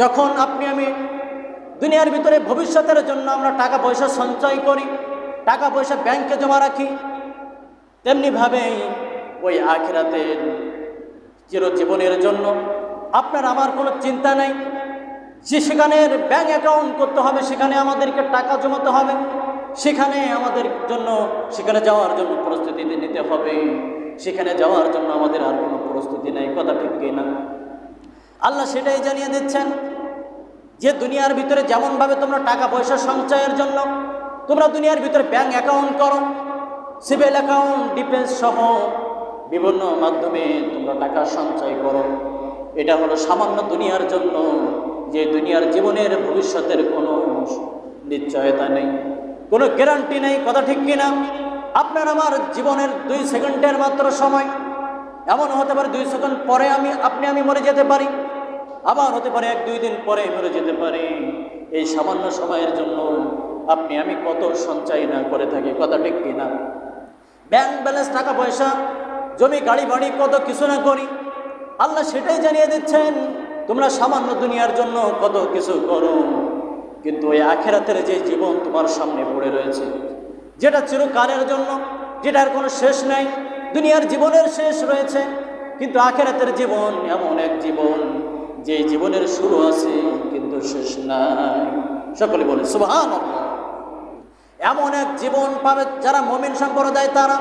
যখন আপনি আমি দুনিয়ার ভিতরে ভবিষ্যতের জন্য আমরা টাকা পয়সা সঞ্চয় করি, টাকা পয়সা ব্যাংকে জমা রাখি তেমনিভাবেই ওই আখেরাতের চিরজীবনের জন্য আপনার আমার কোনো চিন্তা নেই। যে সেখানের ব্যাঙ্ক অ্যাকাউন্ট করতে হবে, সেখানে আমাদেরকে টাকা জমাতে হবে, সেখানে আমাদের জন্য, সেখানে যাওয়ার জন্য প্রস্তুতি নিতে হবে, সেখানে যাওয়ার জন্য আমাদের আর কোনো প্রস্তুতি নেই, কথা ঠিক কিনা? আল্লাহ সেটাই জানিয়ে দিচ্ছেন যে দুনিয়ার ভিতরে যেমনভাবে তোমরা টাকা পয়সা সঞ্চয়ের জন্য তোমরা দুনিয়ার ভিতরে ব্যাংক অ্যাকাউন্ট করো সিভিল অ্যাকাউন্ট ডিফেন্স সহ বিভিন্ন মাধ্যমে তোমরা টাকা সঞ্চয় করো। এটা হলো সামান্য দুনিয়ার জন্য, যে দুনিয়ার জীবনের ভবিষ্যতের কোনো নিশ্চয়তা নেই। কোনো গ্যারান্টি নেই, কথা ঠিক কিনা? আপনার আমার জীবনের দুই সেকেন্ডের মাত্র সময়। এমন হতে পারে দুই সেকেন্ড পরে আমি, আপনি, আমি মরে যেতে পারি। আবার হতে পারে এক, দুই দিন পরে মরে যেতে পারে। এই সামান্য সময়ের জন্য আপনি, আমি কত সঞ্চয় না করে থাকি, কথা ঠিক কিনা? ব্যাংক ব্যালেন্স টাকা পয়সা, জমি, গাড়ি, বাড়ি, কত কিছু না করি। আল্লাহ সেটাই জানিয়ে দিচ্ছেন, তোমরা সামান্য দুনিয়ার জন্য কত কিছু করো। কিন্তু ওই আখেরাতের যে জীবন তোমার সামনে পড়ে রয়েছে, যেটা চিরকালের জন্য, যেটার কোনো শেষ নাই, দুনিয়ার জীবনের শেষ রয়েছে, কিন্তু আখেরাতের জীবন এমন এক জীবন। যে জীবনের শুরু আছে, কিন্তু শেষ নাই। সকলে বলে সুবহান এমন এক জীবন পাবে যারা মমিন সম্প্রদায় তারা।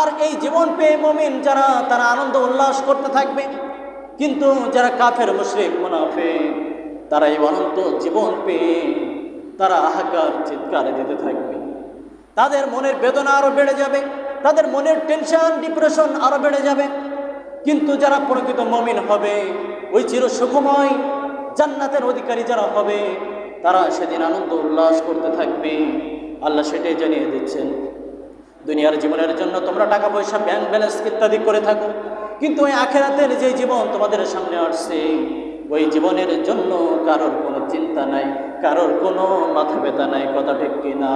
আর এই জীবন পেয়ে মমিন যারা, তারা আনন্দ উল্লাস করতে থাকবে। কিন্তু যারা কাফের, মুশরিক মুনাফে তারা এই অনন্ত জীবন পেয়ে তারা হাহাকার চিৎকার দিতে থাকবে। তাদের মনের বেদনা আরও বেড়ে যাবে, তাদের মনের টেনশন, ডিপ্রেশন আরও বেড়ে যাবে। কিন্তু যারা প্রকৃত মমিন হবে ওই চির সুখময় জান্নাতের অধিকারী যারা হবে, তারা সেদিন আনন্দ উল্লাস করতে থাকবে। আল্লাহ সেটাই জানিয়ে দিচ্ছেন। দুনিয়ার জীবনের জন্য তোমরা টাকা পয়সা ব্যাংক ব্যালেন্স ইত্যাদি করে থাকো। কিন্তু ওই আখেরাতের যে জীবন তোমাদের সামনে আসছে, ওই জীবনের জন্য কারোর কোনো চিন্তা নাই, কারোর কোনো মাথা ব্যথা নাই, কথা ঠিক কিনা?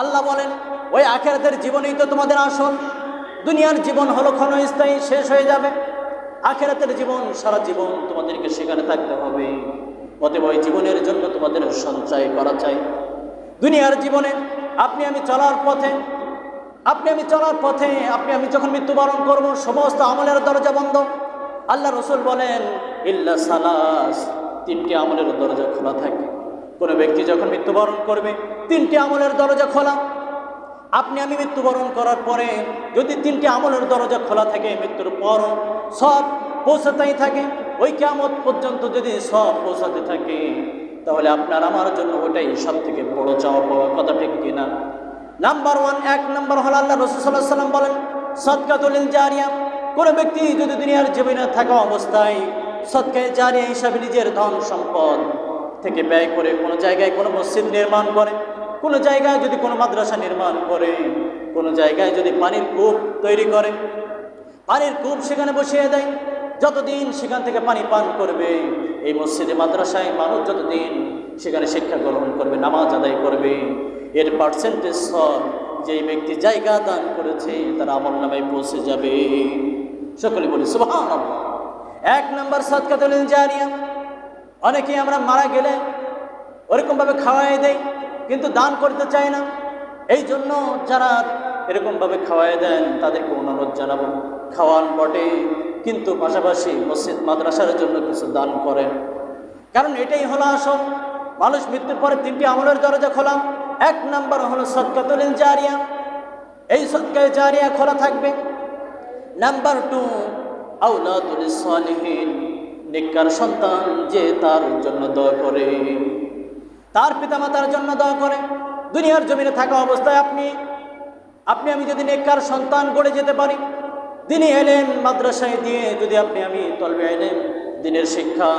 আল্লাহ বলেন, ওই আখেরাতের জীবনেই তো তোমাদের আসল। দুনিয়ার জীবন হলো ক্ষণস্থায়ী, শেষ হয়ে যাবে। আখেরাতের জীবন, সারা জীবন তোমাদেরকে সেখানে থাকতে হবে। অতএব জীবনের জন্য তোমাদের সঞ্চয় করা চাই। দুনিয়ার জীবনে আপনি আমি চলার পথে, আপনি আমি চলার পথে, আপনি আমি যখন মৃত্যুবরণ করব, সমস্ত আমলের দরজা বন্ধ। আল্লাহ রসুল বলেন, ইল্লা সালাস তিনটি আমলের দরজা খোলা থাকে। কোনো ব্যক্তি যখন মৃত্যুবরণ করবে, তিনটি আমলের দরজা খোলা। আপনি আমি মৃত্যুবরণ করার পরে যদি তিনটি আমলের দরজা খোলা থাকে মৃত্যুর পরও সব পৌঁছাতেই থাকে, ওই কেমত পর্যন্ত যদি সব পৌঁছাতে থাকে, তাহলে আপনার আমার জন্য ওটাই সব থেকে বড় চাওয়া পাওয়া কথা ঠিক কিনা নাম্বার ওয়ান এক নম্বর হল আল্লাহ রসুল্লাহ সাল্লাম বলেন সৎকাতুলিন জারিয়া কোনো ব্যক্তি যদি দুনিয়ার জীবনে থাকা অবস্থায় সৎকায় জারিয়া হিসাবে নিজের ধন সম্পদ থেকে ব্যয় করে কোনো জায়গায় কোনো মসজিদ নির্মাণ করে কোনো জায়গায় যদি কোনো মাদ্রাসা নির্মাণ করে, কোনো জায়গায় যদি পানির কূপ তৈরি করে, পানির কূপ সেখানে বসিয়ে দেয়, যতদিন সেখান থেকে পানি পান করবে, এই মসজিদে, মাদ্রাসায় মানুষ যতদিন সেখানে শিক্ষা গ্রহণ করবে, নামাজ আদায় করবে, এর পার্সেন্টেজ সব যেই ব্যক্তি জায়গা দান করেছে, তারা আমার নামে পৌঁছে যাবে। সকলে বলি এক নম্বর সৎকাতুল জারিয়া। অনেকেই আমরা মারা গেলে ওরকমভাবে খাওয়াই দেয় কিন্তু দান করতে চায় না। এই জন্য যারা এরকমভাবে খাওয়াই দেন, তাদেরকে অনুরোধ জানাব। খাওয়ান বটে, কিন্তু পাশাপাশি মসজিদ, মাদ্রাসার জন্য কিছু দান করেন। কারণ এটাই হলো আসল। মানুষ মৃত্যুর পরে তিনটি আমলের দরজা খোলা। এক নাম্বার হলো সৎকাতুল জারিয়া। এই সৎকায় জারিয়া খোলা থাকবে। নাম্বার টু আউলাদুল সালিহিন। নিকার সন্তান যে তার জন্য দোয়া করে। তার পিতামাতার জন্য দোয়া করে। দুনিয়ার জমিনে থাকা অবস্থায় আপনি আপনি আমি যদি নেককার সন্তান গড়ে যেতে পারি দিনই এলেন মাদ্রাসায় দিয়ে যদি আপনি আমি তলবে এলেন দিনের শিক্ষা,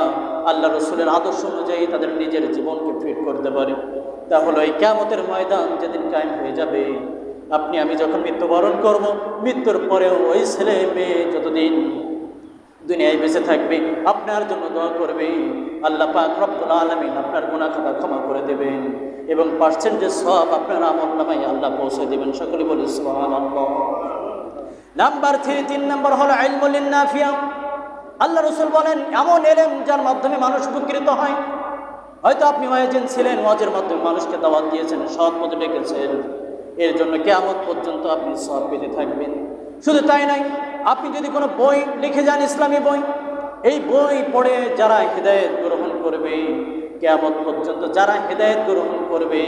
আল্লাহ রসুলের আদর্শ অনুযায়ী তাদের নিজের জীবনকে ফিট করতে পারি, তাহলে এই ক্যামতের ময়দান যেদিন কায়েম হয়ে যাবে, আপনি আমি যখন মৃত্যুবরণ করব, মৃত্যুর পরেও ওই ছেলে মেয়ে যতদিন দুনিয়ায় বেঁচে থাকবে, আপনার জন্য দোয়া করবে। আল্লাহ পাক রব্বুল আলমিন আপনার গুণা খাতা ক্ষমা করে দেবেন। এবং পার্সেন্টেজ সব আপনার আমল নামাই আল্লাহ পৌঁছে দেবেন। সকলে বলে নাম্বার থ্রি, তিন নম্বর হলো আইলমুলিন নাফিয়া আল্লাহ রসুল বলেন, এমন এলেম যার মাধ্যমে মানুষ উপকৃত হয়। হয়তো আপনি ওয়াজেন ছিলেন ওয়াজের মাধ্যমে মানুষকে দাওয়াত দিয়েছেন, সৎ পথে ডেকেছেন। এর জন্য কেয়ামত পর্যন্ত আপনি সব পেতে থাকবেন। শুধু তাই নয় আপনি যদি কোনো বই লিখে যান, ইসলামী বই, এই বই পড়ে যারা হৃদায়ত গ্রহণ করবে, কেয়ামত পর্যন্ত যারা হৃদায়ত গ্রহণ করবে,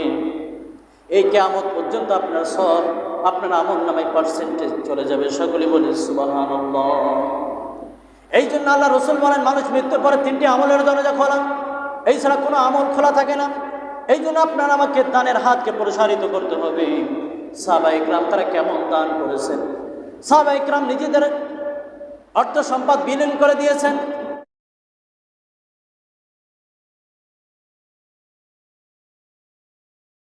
এই কেয়ামত পর্যন্ত আপনার সব আপনার আমল নামায় পার্সেন্টেজ চলে যাবে। সকলে বলে সুবাহান এই জন্য আল্লাহ রসুল বলেন, মানুষ মৃত্যুর পরে তিনটি আমলের দরজা খোলা। এই ছাড়া কোনো আমল খোলা থাকে না। এই জন্য আপনার আমাকে দানের হাতকে প্রসারিত করতে হবে। সাবা ইকরাম তারা কেমন দান করেছেন? সাবা ইকরাম নিজেদের অর্থ সম্পদ বিলীন করে দিয়েছেন।